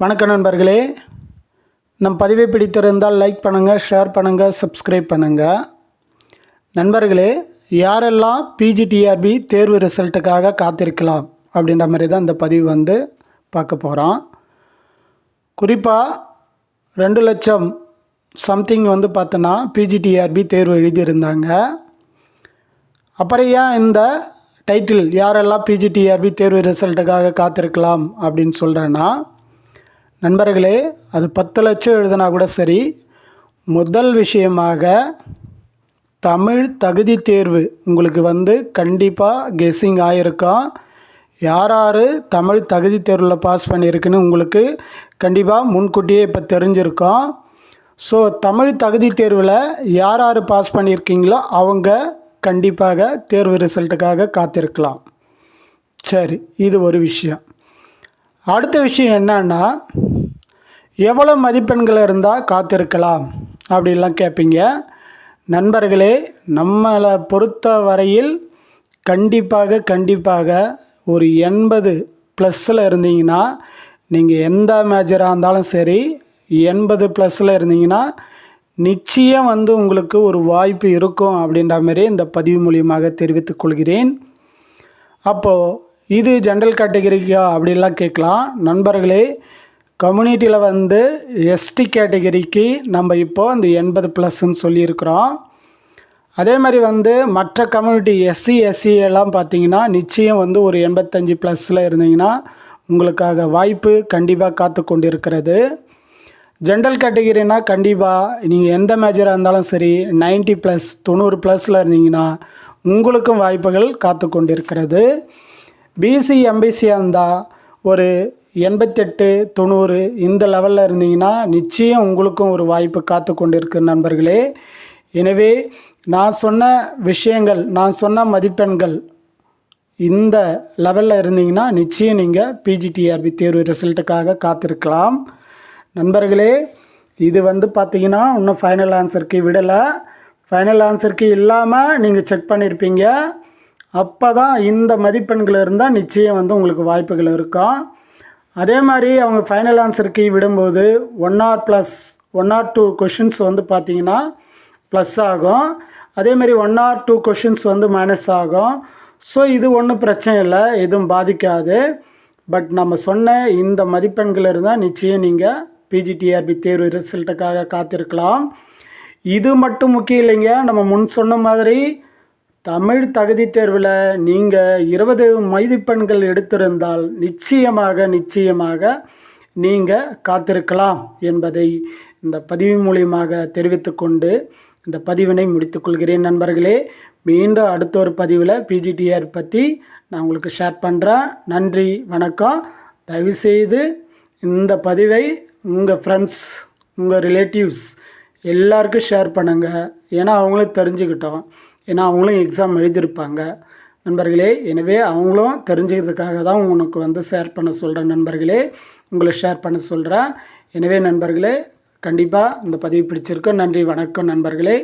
வணக்கம் நண்பர்களே. நம் பதிவை பிடித்திருந்தால் லைக் பண்ணுங்கள் ஷேர் பண்ணுங்கள் சப்ஸ்கிரைப் பண்ணுங்கள் நண்பர்களே யாரெல்லாம் பிஜிடிஆர்பி தேர்வு ரிசல்ட்டுக்காக காத்திருக்கலாம் அப்படின்ற மாதிரி தான் இந்த பதிவு வந்து பார்க்க போகிறோம் குறிப்பாக ரெண்டு லட்சம் சம்திங் வந்து பார்த்தோன்னா பிஜிடிஆர்பி தேர்வு எழுதியிருந்தாங்க. அப்புறம் ஏன் இந்த டைட்டில் யாரெல்லாம் பிஜிடிஆர்பி தேர்வு ரிசல்ட்டுக்காக காத்திருக்கலாம் அப்படின்னு சொல்கிறேன்னா நண்பர்களே அது பத்து லட்சம் எழுதினா கூட சரி. முதல் விஷயமாக தமிழ் தகுதி தேர்வு உங்களுக்கு வந்து கண்டிப்பாக கெஸ்ஸிங் ஆகிருக்கும் யார் யார் தமிழ் தகுதி தேர்வில் பாஸ் பண்ணியிருக்குன்னு உங்களுக்கு கண்டிப்பாக முன்கூட்டியே இப்போ தெரிஞ்சிருக்கோம் ஸோ தமிழ் தகுதி தேர்வில் யார் யார் பாஸ் பண்ணியிருக்கீங்களோ அவங்க கண்டிப்பாக தேர்வு ரிசல்ட்டுக்காக காத்திருக்கலாம். சரி இது ஒரு விஷயம். அடுத்த விஷயம் என்னன்னா எவ்வளோ மதிப்பெண்கள் இருந்தால் காத்திருக்கலாம்? அப்படின்லாம் கேட்பீங்க நண்பர்களே நம்மளை பொறுத்த வரையில் கண்டிப்பாக கண்டிப்பாக ஒரு எண்பது ப்ளஸ்ஸில் இருந்தீங்கன்னா நீங்கள் எந்த மேஜராக இருந்தாலும் சரி எண்பது ப்ளஸில் இருந்தீங்கன்னா நிச்சயம் வந்து உங்களுக்கு ஒரு வாய்ப்பு இருக்கும் அப்படின்ற மாதிரி இந்த பதிவு மூலியமாக தெரிவித்துக் கொள்கிறேன். அப்போது இது ஜென்ரல் கேட்டகரிக்கா அப்படின்லாம் கேட்கலாம். நண்பர்களே கம்யூனிட்டியில் வந்து எஸ்டி கேட்டகரிக்கு நம்ம இப்போது அந்த எண்பது ப்ளஸ்ன்னு சொல்லியிருக்கிறோம். அதே மாதிரி வந்து மற்ற கம்யூனிட்டி எஸ்சி எஸ்சி எல்லாம் பார்த்தீங்கன்னா நிச்சயம் வந்து ஒரு எண்பத்தஞ்சு ப்ளஸில் இருந்தீங்கன்னா உங்களுக்காக வாய்ப்பு கண்டிப்பாக காத்து கொண்டிருக்கிறது. ஜென்ரல் கேட்டகிரினா கண்டிப்பாக நீங்கள் எந்த மேஜராக இருந்தாலும் சரி 90 ப்ளஸ் தொண்ணூறு ப்ளஸில் இருந்தீங்கன்னா உங்களுக்கும் வாய்ப்புகள் காத்து கொண்டிருக்கிறது. பிசி எம்பிசியாக இருந்தால் ஒரு எண்பத்தெட்டு தொண்ணூறு இந்த லெவலில் இருந்தீங்கன்னா நிச்சயம் உங்களுக்கும் ஒரு வாய்ப்பு காத்து கொண்டிருக்கு நண்பர்களே. எனவே நான் சொன்ன விஷயங்கள் நான் சொன்ன மதிப்பெண்கள் இந்த லெவலில் இருந்தீங்கன்னா நிச்சயம் நீங்கள் பிஜிடிஆர்பி தேர்வு ரிசல்ட்டுக்காக காத்திருக்கலாம். நண்பர்களே இது வந்து பார்த்தீங்கன்னா இன்னும் ஃபைனல் ஆன்சருக்கு விடலை. ஃபைனல் ஆன்சருக்கு இல்லாமல் நீங்கள் செக் பண்ணியிருப்பீங்க அப்போ தான் இந்த மதிப்பெண்கள் இருந்தால் நிச்சயம் வந்து உங்களுக்கு வாய்ப்புகள் இருக்கும் அதே மாதிரி அவங்க ஃபைனல் ஆன்சருக்கு விடும்போது one or plus one or two questions வந்து பார்த்தீங்கன்னா ப்ளஸ் ஆகும். அதேமாரி ஒன் ஆர் டூ கொஷின்ஸ் வந்து மைனஸ் ஆகும். ஸோ இது ஒன்றும் பிரச்சனை இல்லை எதுவும் பாதிக்காது. பட் நம்ம சொன்ன இந்த மதிப்பெண்கள் இருந்தால் நிச்சயம் நீங்கள் பிஜிடிஆர்பி தேர்வு ரிசல்ட்டுக்காக காத்திருக்கலாம். இது மட்டும் முக்கியம் இல்லைங்க. நம்ம முன் சொன்ன மாதிரி தமிழ் தகுதி தேர்வில் நீங்கள் இருபது மதிப்பெண்கள் எடுத்திருந்தால் நிச்சயமாக நிச்சயமாக நீங்கள் காத்திருக்கலாம் என்பதை இந்த பதிவு மூலியமாக தெரிவித்துக்கொண்டு இந்த பதிவினை முடித்துக்கொள்கிறேன் நண்பர்களே. மீண்டும் அடுத்த ஒரு பதிவில் பிஜிடிஆர் பற்றி நான் உங்களுக்கு ஷேர் பண்ணுறேன் நன்றி வணக்கம். தயவுசெய்து இந்த பதிவை உங்கள் ஃப்ரெண்ட்ஸ் உங்கள் ரிலேட்டிவ்ஸ் எல்லாருக்கும் ஷேர் பண்ணுங்கள் ஏன்னா அவங்களும் தெரிஞ்சுக்கிட்டோம். ஏன்னா அவங்களும் எக்ஸாம் எழுதியிருப்பாங்க. நண்பர்களே எனவே அவங்களும் தெரிஞ்சுக்கிறதுக்காக தான் உனக்கு வந்து ஷேர் பண்ண சொல்கிறேன் நண்பர்களே உங்களை ஷேர் பண்ண சொல்கிறேன் எனவே நண்பர்களே கண்டிப்பாக இந்த பதிவு பிடிச்சிருக்கோம். நன்றி வணக்கம் நண்பர்களே.